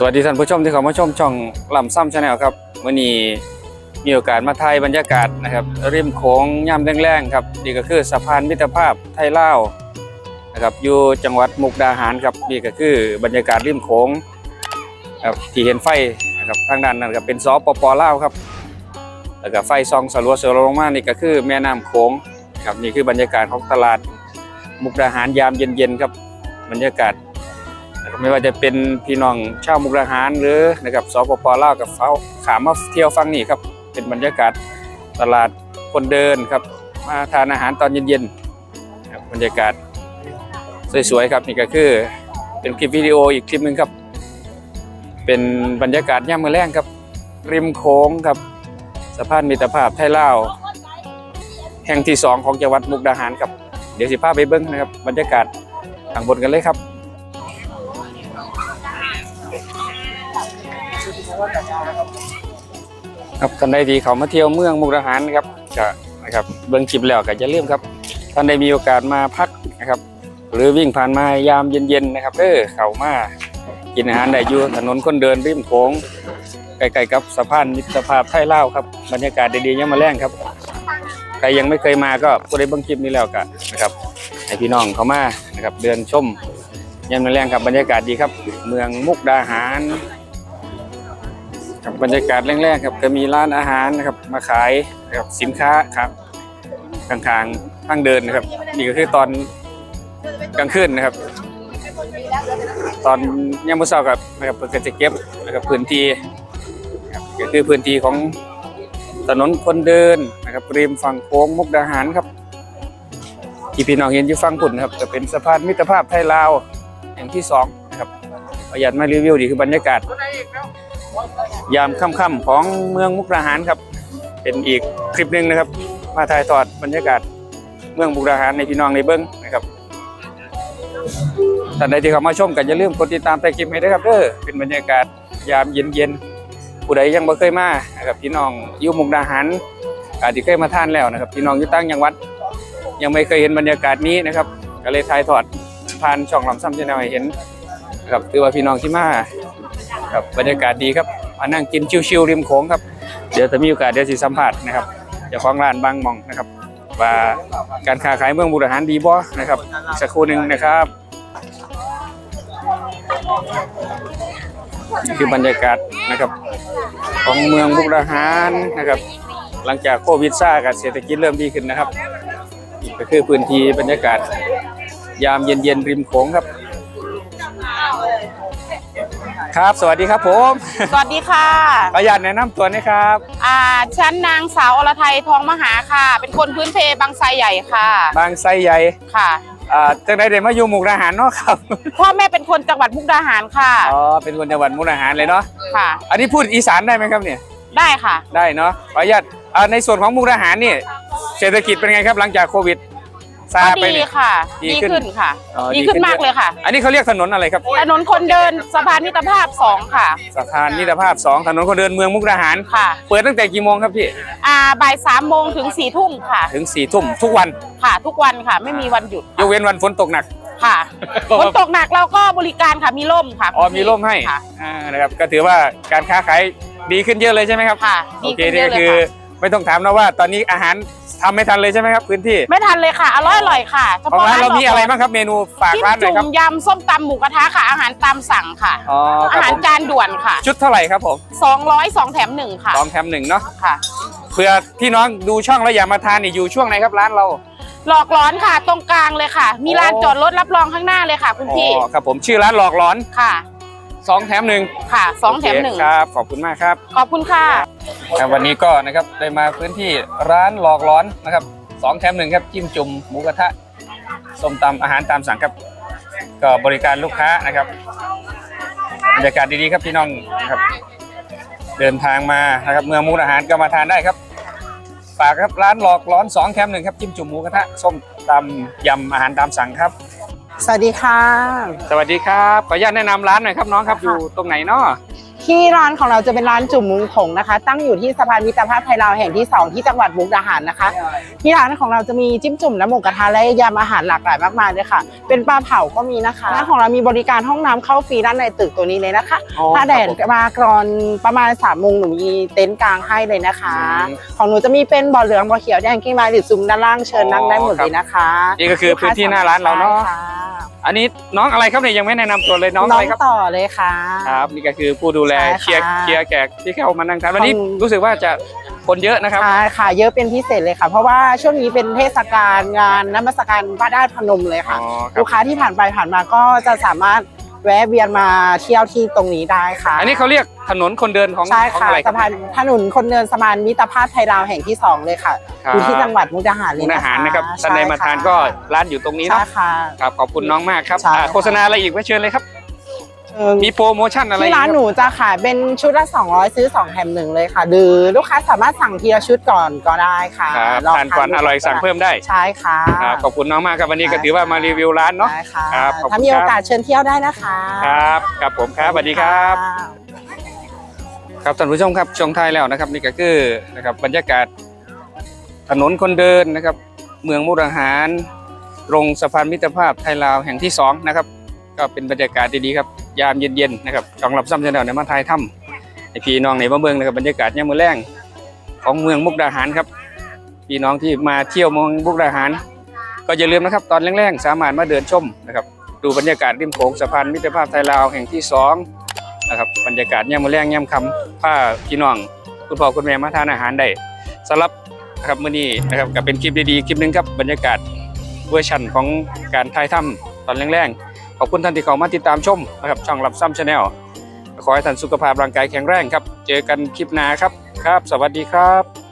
สวัสดีท่านผู้ชมที่เข้ามาชมช่องลำซ้ำชาแนลครับวันนี้มีโอกาสมาถ่ายบรรยากาศนะครับริมโขงย่ำแรงๆครับนี่ก็คือสะพานมิตรภาพไทยลาวนะครับอยู่จังหวัดมุกดาหารครับนี่ก็คือบรรยากาศริมโขงครับที่เห็นไฟนะครับทางด้านนั้นก็เป็นสปปลาวครับแล้วก็ไฟซองสลัวเสือลงมานี่ก็คือแม่น้ำโขงครับนี่คือบรรยากาศของตลาดมุกดาหารยามเย็นๆครับบรรยากาศ ไม่ว่าจะเป็นพี่น้องชาวมุกดาหารหรือนะครับสปปลาวกับเขาขามาเที่ยวฟังนี่ครับเป็นบรรยากาศตลาดคนเดินครับมาทานอาหารตอนเย็นๆครับบรรยากาศสวยๆครับนี่ก็คือ เป็นคลิปวิดีโออีกคลิปหนึ่งครับ เป็นบรรยากาศย่ามมือแรงครับ ริมโค้งครับสะพานมิตรภาพไทยลาวแห่งที่สองของจังหวัดมุกดาหารครับ เดี๋ยวสิพาไปเบิ้งนะครับ บรรยากาศทางบนกันเลยครับ ครับท่านใดที่เขามาเที่ยวเมืองมุกดาหารนะครับก็นะครับเบิ่งคลิปแล้วก็อย่าลืมครับ ท่านใดมีโอกาสมาพักนะครับ หรือวิ่งผ่านมายามเย็นๆนะครับเออเขามากินอาหารได้อยู่ถนนคนเดินริมโขงใกล้ๆกับสะพานมิตรภาพไทยลาวครับบรรยากาศดีๆยังมาแรงครับใครยังไม่เคยมาก็ผู้ใดเบิ่งคลิปนี้แล้วก็นะครับให้พี่น้องเขามานะครับเดินชมยามมาแรงครับบรรยากาศดีครับ เมืองมุกดาหาร ครับบรรยากาศแรกๆครับก็มีร้านอาหารนะครับมาขายนะครับสินค้าครับข้างๆทางเดินนะครับนี่ก็คือตอนกลางคืนนะครับ ตอนยามมื้อเช้ากับนะครับเพิ่นก็จะเก็บนะครับพื้นที่ครับก็คือพื้นที่ของถนนคนเดินนะครับริมฝั่งโค้งมุกดาหารครับที่พี่น้องเห็นอยู่ฝั่งปุ่นครับจะเป็นสะพานมิตรภาพไทยลาวแห่งที่สองนะครับประหยัดมารีวิวดีคือบรรยากาศ ยามค่ำๆของเมืองมุกดาหารครับ เป็นอีกคลิปหนึ่งนะครับ มาถ่ายทอดบรรยากาศเมืองมุกดาหารในพี่น้องในเบิ้งนะครับท่านใดที่เข้ามาชมกันอย่าลืมกดติดตามใต้คลิปให้ด้วยครับเด้อเป็นบรรยากาศยามเย็นๆผู้ใดยังบ่เคยมานะครับพี่น้องอยู่มุกดาหารอาจจะเคยมาท่านแล้วนะครับพี่น้องอยู่ตั้งจังวัด ยังไม่เคยเห็นบรรยากาศนี้นะครับก็เลยถ่ายทอดผ่านช่องลำซ้ำชแนลให้เห็นนะครับถือว่าพี่น้องที่มาครับบรรยากาศดีครับ มานั่งกินชิวๆริมโขงครับ เดี๋ยวจะมีโอกาสเดี๋ยวสิสัมภาษณ์นะครับเจ้าของร้านบางมองนะครับ ว่าการค้าขายเมืองบุรีรัมย์ดีบ่นะครับสักครู่หนึ่งนะครับนี่คือบรรยากาศนะครับของเมืองบุรีรัมย์นะครับ หลังจากโควิดซ่ากับเศรษฐกิจเริ่มดีขึ้นนะครับนี่ก็คือพื้นที่บรรยากาศ ยามเย็นๆริมโขงครับ ครับ สวัสดีครับผม สวัสดีค่ะขออนุญาตแนะนำตัวนะครับอ่าฉันนางสาวอรไทยทองมหาค่ะ เป็นคนพื้นเพบางไทรใหญ่ค่ะ บางไซใหญ่ค่ะอ่าจังไดเดมาอยู่มุกดาหารเนาะครับพ่อแม่เป็นคนจังหวัดมุกดาหารค่ะอ๋อเป็นคนจังหวัดมุกดาหารเลยเนาะค่ะ อันนี้พูดอีสานได้ไหมครับเนี่ยได้ค่ะ ได้เนาะขออนุญาตอ่าในส่วนของมุกดาหารนี่เศรษฐกิจเป็นไงครับหลังจากโควิด ซาก็ไปดีเนี่ยค่ะ ดีดีขึ้นขึ้นค่ะ อ๋อดีขึ้นมากเลยค่ะ อันนี้เขาเรียกถนนอะไรครับ ถนนคนเดินสะพานมิตรภาพสองค่ะ สะพานมิตรภาพ 2 ถนนคนเดินเมืองมุกดาหาร ค่ะ เปิดตั้งแต่กี่โมงครับพี่ อ่าบ่ายสามโมงถึงสี่ทุ่มค่ะ ถึง4ี่ทุ่มทุกวัน ค่ะ ทุกวันค่ะ ไม่มีวันหยุดยกเว้นวันฝนตกหนัก ค่ะฝนตกหนักเราก็บริการค่ะมีร่มค่ะอ๋อมีร่มให้ค่ะ อ่านะครับ ก็ถือว่าการค้าขายดีขึ้นเยอะเลยใช่ไหมครับ ค่ะโอดีเคขึ้นเยนี่อะเลยคือค่ะไม่ต้องถามนะว่าตอนนี้อาหาร ทำไม่ทันเลยใช่ไหมครับพื้นที่ไม่ทันเลยค่ะอร่อยอร่อยค่ะเฉของพาะร้านเรามีอะไรหลกบ้างครับเมนูฝากจิ้มร้านหน่อยจุ่ครับ มยำส้มตำหมูกระทะค่ะ อาหารตามสั่งค่ะ อ๋อคอารับหารผมจานด่วนค่ะ ชุดเท่าไหร่ครับผม202แถมหนึ่งค่ะสองแถมหนึ่งเนาะค่ะเพื่อพี่น้องดูช่องแล้วอยากมาทานนี่อยู่ช่วงไหนครับร้านเรา หลอกร้อนค่ะ ตรงกลางเลยค่ะ มีลานโอ้จอดรถรับรองข้างหน้าเลยค่ะ คุณพี่อ๋อครับผมชื่อร้านหลอกหลอนค่ะสองแถมหนึ่งค่ะสองแถมหนึ่งโเคครับ ขอบคุณมากครับ ขอบคุณค่ะ ครับวันนี้ก็นะครับได้มาพื้นที่ร้านหลอกหลอนนะครับสองแถมหนึ่งครับจิ้มจุ่มหมูกระทะส้มตำอาหารตามสั่งครับ ก็บริการลูกค้านะครับบรรยากาศดีๆครับพี่น้องนะครับ เดินทางมานะครับเมืองมุกดาหารก็มาทานได้ครับฝากครับร้านหลอกหลอนสองแถมหนึ่งครับจิ้มจุ่มหมูกระทะส้มตำยำอาหารตามสั่งครับ สวัสดีค่ะ สวัสดีครับขออนุญาตแนะนำร้านหน่อยครับน้องครับอยู่ตรงไหนเนาะ ที่ร้านของเราจะเป็นร้านจุ่มมุงผงนะคะ ตั้งอยู่ที่สะพานมิตรภาพไทยลาวแห่งที่ 2 ที่จังหวัดมุกดาหารนะคะ ที่ร้านของเราจะมีจิ้มจุ่มและหมูกระทะและยำอาหารหลากหลายมากมายเลยค่ะ เป็นปลาเผาก็มีนะคะร้านของเรามีบริการห้องน้ำเข้าฟรีด้านในตึกตัวนี้เลยนะคะอ๋อถ้าแดดครับผมมากรอนประมาณ3ามโมงหนูมีเต็นท์กลางให้เลยนะคะอืมของหนูจะมีเป็นบ่อเหลืองบ่อเขียวแดงกิ้งไม้หรือซุ้มด้านล่างเชิญนั่งได้หมดเลยนะคะ นี่ก็คือพื้นที่หน้าร้านเราเนาะใช่ค่ อันนี้น้องอะไรครับเนี่ยยังไม่แนะนำตัวเลยน้องน้อะองไรครับต่อเลยค่ะ ครับ นี่ก็คือผู้ดูแลใช่ค่ะเคลียร์เคลียร์แขกที่เข้ามานั่งทานวันนี้ของรู้สึกว่าจะคนเยอะนะครับใช่ค่ะเยอะเป็นพิเศษเลยค่ะ เพราะว่าช่วงนี้เป็นเทศกาลงานน้ำมศการพระธาตุพนมเลยอ๋ค่ะอครัลูบกค้าที่ผ่านไปผ่านมาก็จะสามารถ แวะเวียนมาเที่ยวที่ตรงนี้ได้ค่ะอันนี้เขาเรียกถนนคนเดินของใช่ของค่ะอะไรครัสะพานถนนคนเดินสะพานมิตรภาพไทยลาวแห่งที่สองเลยค่ะครับ อยู่ที่จังหวัดมุกดาหารเลมุยกนะดาคะหารนะครับท่านใดมาทานก็ร้านอยู่ตรงนี้ใช่เนาะค่ะ ครับขอบคุณน้องมากครับใช่อ่าค่ะ โฆษณาอะไรอีกไว้เชิญเลยครับ เอิ่มมีโปรโมชั่นอะไรที่ร้านอีกหนูจะขายเป็นชุดละ 200 ซื้อ 2 แถมหนึ่งเลยค่ะหรือลูกค้าสามารถสั่งทีละชุดก่อนก็ได้ค่ะครับลงทานก่อนดูอร่อยสั่งเพิ่มได้ใช่ค่ะครับขอบคุณน้องมากครับวันนี้ก็ได้ถือว่ามารีวิวร้านเนาะได้ค่ะครับขอบคุณถ้ามีโอกาสเชิญเที่ยวได้นะคะครับครับผมครับสวัสดีครับะครับท่านผู้ชมครับช่วงท้ายแล้วนะครับนี่ก็คือนะครับบรรยากาศถนนคนเดินนะครับ เมืองมุกดาหาร ตรงสะพานมิตรภาพไทยลาวแห่งที่สองนะครับ ก็เป็นบรรยากาศดีๆครับยามเย็นๆนะครับช่องรับซ้ำเสนอในมาไทยถ้ำในพี่น้องในมาเมืองนะครับบรรยากาศยามมื้อแรงของเมืองมุกดาหารครับพี่น้องที่มาเที่ยวเมืองมุกดาหาร ก็อย่าลืมนะครับ ตอนแรงๆสามารถมาเดินชมนะครับดูบรรยากาศริมโขงสะพานมิตรภาพไทยลาวแห่งที่สองนะครับบรรยากาศยามมื้อแรงยามค่ำพาพี่น้องคุณพ่อคุณแม่มาทานอาหารได้สำหรับนะครับมื้อนี้นะครับก็เป็นคลิปดีๆคลิปนึงครับบรรยากาศเวอร์ชันของการถ่ายทำตอนแรงๆ ขอบคุณท่านที่เข้ามาติดตามชมนะครับช่องรับซ้ำชาแนลขอให้ท่านสุขภาพร่างกายแข็งแรงครับ เจอกันคลิปหน้าครับครับ สวัสดีครับ